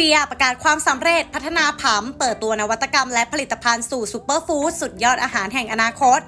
เฟียประกาศความสำเร็จพัฒนาผำเปิดตัวนวัตกรรมและผลิตภัณฑ์สู่ซูเปอร์ฟู้ดสุดยอดอาหารแห่งอนาคต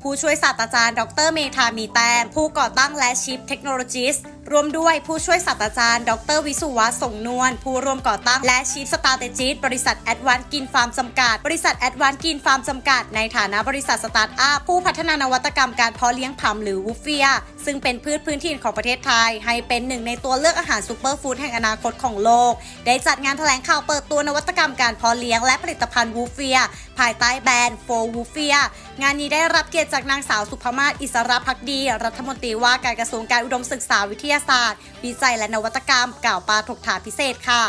ผู้ช่วยศาสตราจารย์ ดร เมธามีแตม ผู้ก่อตั้งและชิปเทคโนโลยีส รวมด้วยผู้ช่วยศาสตราจารย์ ดรวิสุวัฒน์สงนวล ผู้ร่วมก่อตั้งและชีฟสตาร์เตจิสบริษัทแอดวานกินฟาร์มจำกัด บริษัทแอดวานกินฟาร์มจำกัด ในฐานะบริษัทสตาร์ทอัพผู้พัฒนานวัตกรรมการเพาะเลี้ยงผำหรือวูฟเฟีย ซึ่งเป็นพืชพื้นถิ่ของประเทศไทย ให้เป็นหนึ่งในตัวเลือกอาหารซูเปอร์ฟู้ดแห่งอนาคตของโลก ได้จัดงานแถลงข่าวเปิดตัวนวัตกรรมการเพาะเลี้ยงและผลิตภัณฑ์วูฟเฟีย ภายใต้แบรนด์โฟวูฟเฟียงานนี้ได้รับเกียรติจากนางสาวสุภมาศอิสระพักดี รัฐมนตรีว่าการกระทรวงการอุดมศึกษาวิทยาศาสตร์ วิจัยและนวัตกรรม กล่าวปาถกถาพิเศษค่ะ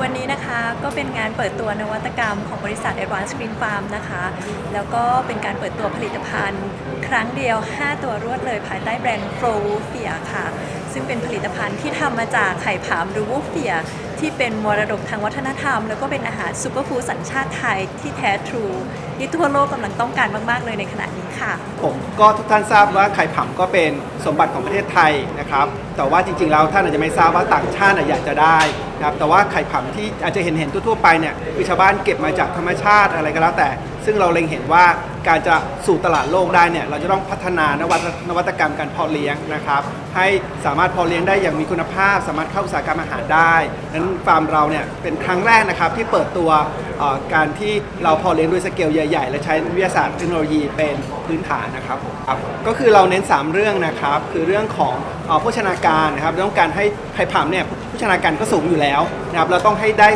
วันนี้นะคะก็เป็นงานเปิดตัวนวัตกรรมของบริษัท Advanced Green Farm นะคะ แล้วก็เป็นการเปิดตัวผลิตภัณฑ์ ครั้งเดียว 5 ตัวรวดเลยภายใต้แบรนด์ f r o w f i a ค่ะ ซึ่งเป็นผลิตภัณฑ์ที่ทำมาจากไข่ผามหรือวูฟเฟีย ที่เป็นมรดกทางวัฒนธรรม แล้วก็เป็นอาหารซูเปอร์ฟู้ดสัญชาติไทยที่แท้ทรูที่ทั่วโลกกำลังต้องการมาก ๆ เลยในขณะนี้ค่ะ ผมก็ทุกท่านทราบว่าไข่ผำก็เป็นสมบัติของประเทศไทยนะครับ แต่ว่าจริง ๆ แล้วท่านอาจจะไม่ทราบว่าต่างชาติอยากจะได้นะครับแต่ว่าไข่ผำที่อาจจะเห็นเห็นทั่วๆไปเนี่ยคือชาวบ้านเก็บมาจากธรรมชาติอะไรก็แล้วแต่ ซึ่งเราเล็งเห็นว่าการจะสู่ตลาดโลกได้เนี่ยเราจะต้องพัฒนานวัตนวัตกรรมการเพาะเลี้ยงนะครับ ให้สามารถเพาะเลี้ยงได้อย่างมีคุณภาพ สามารถเข้าอุตสาหกรรมอาหารได้นั้นฟาร์มเราเนี่ยเป็นครั้งแรกนะครับที่เปิดตัวการที่เราเพาะเลี้ยงด้วยสเกลใหญ่ ๆ และใช้วิทยาศาสตร์เทคโนโลยีเป็นพื้นฐานนะครับผมครับก็คือเราเน้น 3 เรื่องนะครับคือเรื่องของโภชนาการนะครับต้องการให้ไข่ผำเนี่ยโภชนาการก็สูงอยู่แล้วนะครับเราต้องให้ได้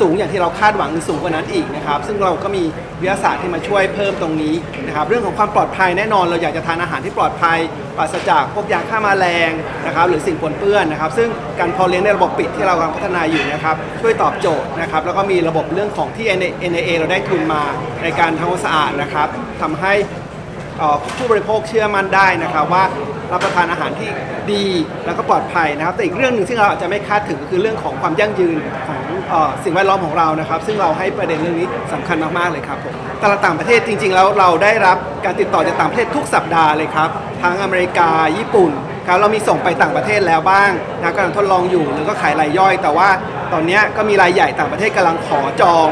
สูงอย่างที่เราคาดหวังหรือสูงกว่านั้นอีกนะครับ ซึ่งเราก็มีวิทยาศาสตร์ที่มาช่วยเพิ่มตรงนี้นะครับเรื่องของความปลอดภัยแน่นอน เราอยากจะทานอาหารที่ปลอดภัยปราศจากพวกยาฆ่าแมลงนะครับหรือสิ่งปนเปื้อนนะครับ ซึ่งการพอเลี้ยงในระบบปิดที่เรากำลังพัฒนาอยู่นะครับช่วยตอบโจทย์นะครับแล้วก็มีระบบเรื่องของที่ NAA เราได้ทุนมาในการทำความสะอาดนะครับทำให้ผู้บริโภคเชื่อมั่นได้นะครับว่า รับประทานอาหารที่ดีแล้วก็ปลอดภัยนะครับ แต่อีกเรื่องหนึ่งที่เราอาจจะไม่คาดถึงก็คือเรื่องของความยั่งยืนของออสิ่งแวดล้อมของเรานะครับ ซึ่งเราให้ประเด็นเรื่องนี้สำคัญมากๆเลยครับผมตลาดต่างประเทศจริง ๆ แล้วเราได้รับการติดต่อจากต่างประเทศทุกสัปดาห์เลยครับทั้งอเมริกาญี่ปุ่นครับเรามีส่งไปต่างประเทศแล้วบ้างนะกำลังทดลองอยู่หรือก็ขายรายย่อย แต่ว่าตอนนี้ก็มีรายใหญ่ต่างประเทศกำลังขอจอง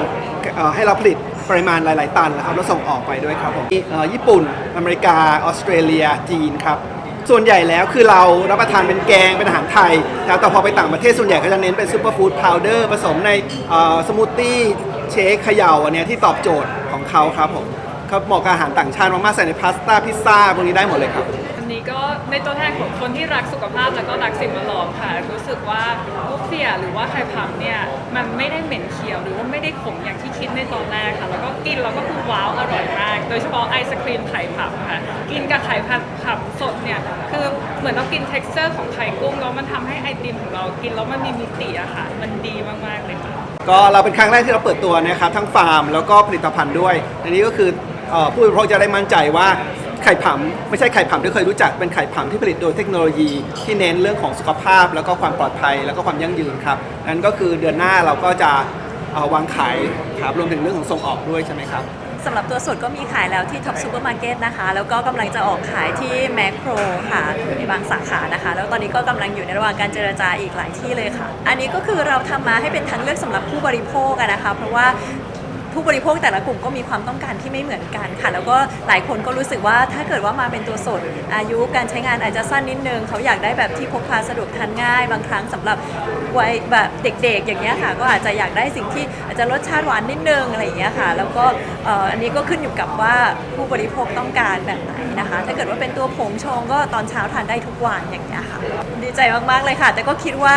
ให้เราผลิตปริมาณหลาย ๆ ตันนะครับแล้วส่งออกไปด้วยครับผมญี่ปุ่น อเมริกา ออสเตรเลีย จีนครับ ส่วนใหญ่แล้วคือเรารับประทานเป็นแกงเป็นอาหารไทยนะแต่พอไปต่างประเทศส่วนใหญ่ก็จะเน้นเป็นซูเปอร์ฟู้ดพาวเดอร์ผสมในสมูทตี้เชคเขย่าอันเนี้ยที่ตอบโจทย์ของเขาครับผมเขาเหมาะกับอาหารต่างชาติมากๆใส่ในพาสต้าพิซซ่าพวกนี้ได้หมดเลยครับ นี้ก็ในตัวแทนของคนที่รักสุขภาพแล้วก็รักสิ่งแวดล้อมค่ะ รู้สึกว่าลูกเสียหรือว่าไข่พัมเนี่ยมันไม่ได้เหม็นเขียวหรือว่าไม่ได้ขมอย่างที่คิดในตอนแรกค่ะ แล้วก็กินแล้วก็คือว้าวอร่อยมาก โดยเฉพาะไอศครีมไข่ผับค่ะ กินกับไข่ผับผับสดเนี่ยคือเหมือนเรากิน t e x t อร์ของไข่กุ้งแล้วมันทำให้ไอติมของเรากินแล้วมันมีมิติอะค่ะ มันดีมากๆเลยค่ะก็เราเป็นครั้งแรกที่เราเปิดตัวนะครับทั้งฟาร์มแล้วก็ผลิตภัณฑ์ด้วยอันนี้ก็คือผู้บริโภคจะได้มั่นใจว่า ไข่ผำไม่ใช่ไข่ผำที่เคยรู้จักเป็นไข่ผำที่ผลิตโดยเทคโนโลยี ที่เน้นเรื่องของสุขภาพ แล้วก็ความปลอดภัยแล้วก็ความยั่งยืนครับนั่นก็คือเดือนหน้าเราก็จะเอ่อวางขายครับรวมถึงเรื่องของส่งออกด้วยใช่ไหมครับสำหรับตัวสดก็มีขายแล้วที่ท็อปซูเปอร์มาร์เก็ตนะคะ แล้วก็กำลังจะออกขายที่แมคโครค่ะในบางสาขานะคะ แล้วตอนนี้ก็กำลังอยู่ในระหว่างการเจรจาอีกหลายที่เลยค่ะ อันนี้ก็คือเราทำมาให้เป็นทางเลือกสำหรับผู้บริโภคนะคะ เพราะว่า ผู้บริโภคแต่ละกลุ่มก็มีความต้องการที่ไม่เหมือนกันค่ะ แล้วก็หลายคนก็รู้สึกว่าถ้าเกิดว่ามาเป็นตัวสดอายุการใช้งานอาจจะสั้นนิดนึงเขาอยากได้แบบที่พกพาสะดวกทานง่าย บางครั้งสำหรับวัยแบบเด็กๆ อย่างเงี้ยค่ะ ก็อาจจะอยากได้สิ่งที่อาจจะรสชาติหวานนิดนึงอะไรอย่างเงี้ยค่ะ แล้วก็อันนี้ก็ขึ้นอยู่กับว่าผู้บริโภคต้องการแบบไหนนะคะ ถ้าเกิดว่าเป็นตัวผงชงก็ตอนเช้าทานได้ทุกวันอย่างเงี้ยค่ะ ดีใจมากๆเลยค่ะ แต่ก็คิดว่า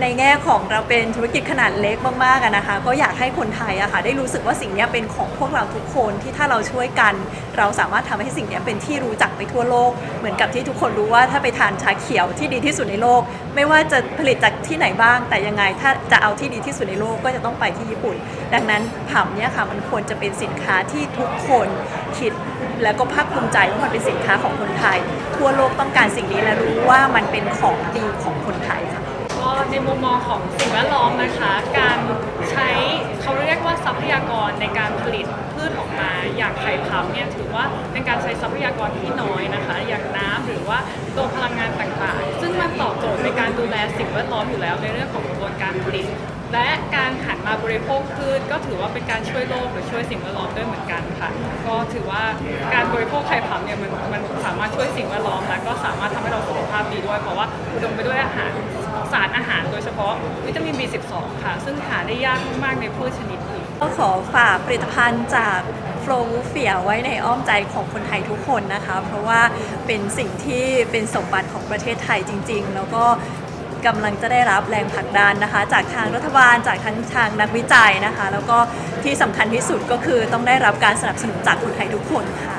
ในแง่ของเราเป็นธุรกิจขนาดเล็กมากๆนะคะ ก็อยากให้คนไทยอะค่ะได้รู้สึกว่าสิ่งนี้เป็นของพวกเราทุกคนที่ถ้าเราช่วยกัน เราสามารถทำให้สิ่งนี้เป็นที่รู้จักไปทั่วโลก เหมือนกับที่ทุกคนรู้ว่าถ้าไปทานชาเขียวที่ดีที่สุดในโลก ไม่ว่าจะผลิตจากที่ไหนบ้าง แต่ยังไงถ้าจะเอาที่ดีที่สุดในโลกก็จะต้องไปที่ญี่ปุ่น ดังนั้นผัมเนี่ยค่ะมันควรจะเป็นสินค้าที่ทุกคนคิดแล้วก็ภาคภูมิใจว่ามันเป็นสินค้าของคนไทย ทั่วโลกต้องการสิ่งนี้และรู้ว่ามันเป็นของดีของคนไทยค่ะก็ในมุมมองของสิ่งแวดล้อมนะคะ การใช้เขาเรียกว่า ทรัพยากรในการผลิตพืชออกมา อย่างไข่พัมเนี่ยถือว่าเป็นการใช้ทรัพยากรที่น้อยนะคะ อย่างน้ำหรือว่าตัวพลังงานต่างๆ ซึ่งมันตอบโจทย์ในการดูแลสิ่งแวดล้อมอยู่แล้วในเรื่องของกระบวนการผลิต และการหันมาบริโภคพืชก็ถือว่าเป็นการช่วยโลกหรือช่วยสิ่งแวดล้อมด้วยเหมือนกันค่ะ ก็ถือว่าการบริโภคไข่ผำเนี่ยมันมันสามารถช่วยสิ่งแวดล้อมและก็สามารถทำให้เราสุขภาพดีด้วยเพราะว่าอุดมไปด้วยอาหาร สารอาหารโดยเฉพาะวิตามิน B12 ค่ะ ซึ่งหาได้ยากมากๆในพืชชนิดอื่น ก็ขอฝากผลิตภัณฑ์จากโฟล์เฟียไว้ในอ้อมใจของคนไทยทุกคนนะคะ เพราะว่าเป็นสิ่งที่เป็นสมบัติของประเทศไทยจริง ๆ แล้วก็กำลังจะได้รับแรงผลักดันนะคะ จากทางรัฐบาลจากทั้งทางนักวิจัยนะคะ แล้วก็ที่สำคัญที่สุดก็คือต้องได้รับการสนับสนุนจากคนไทยทุกคนค่ะ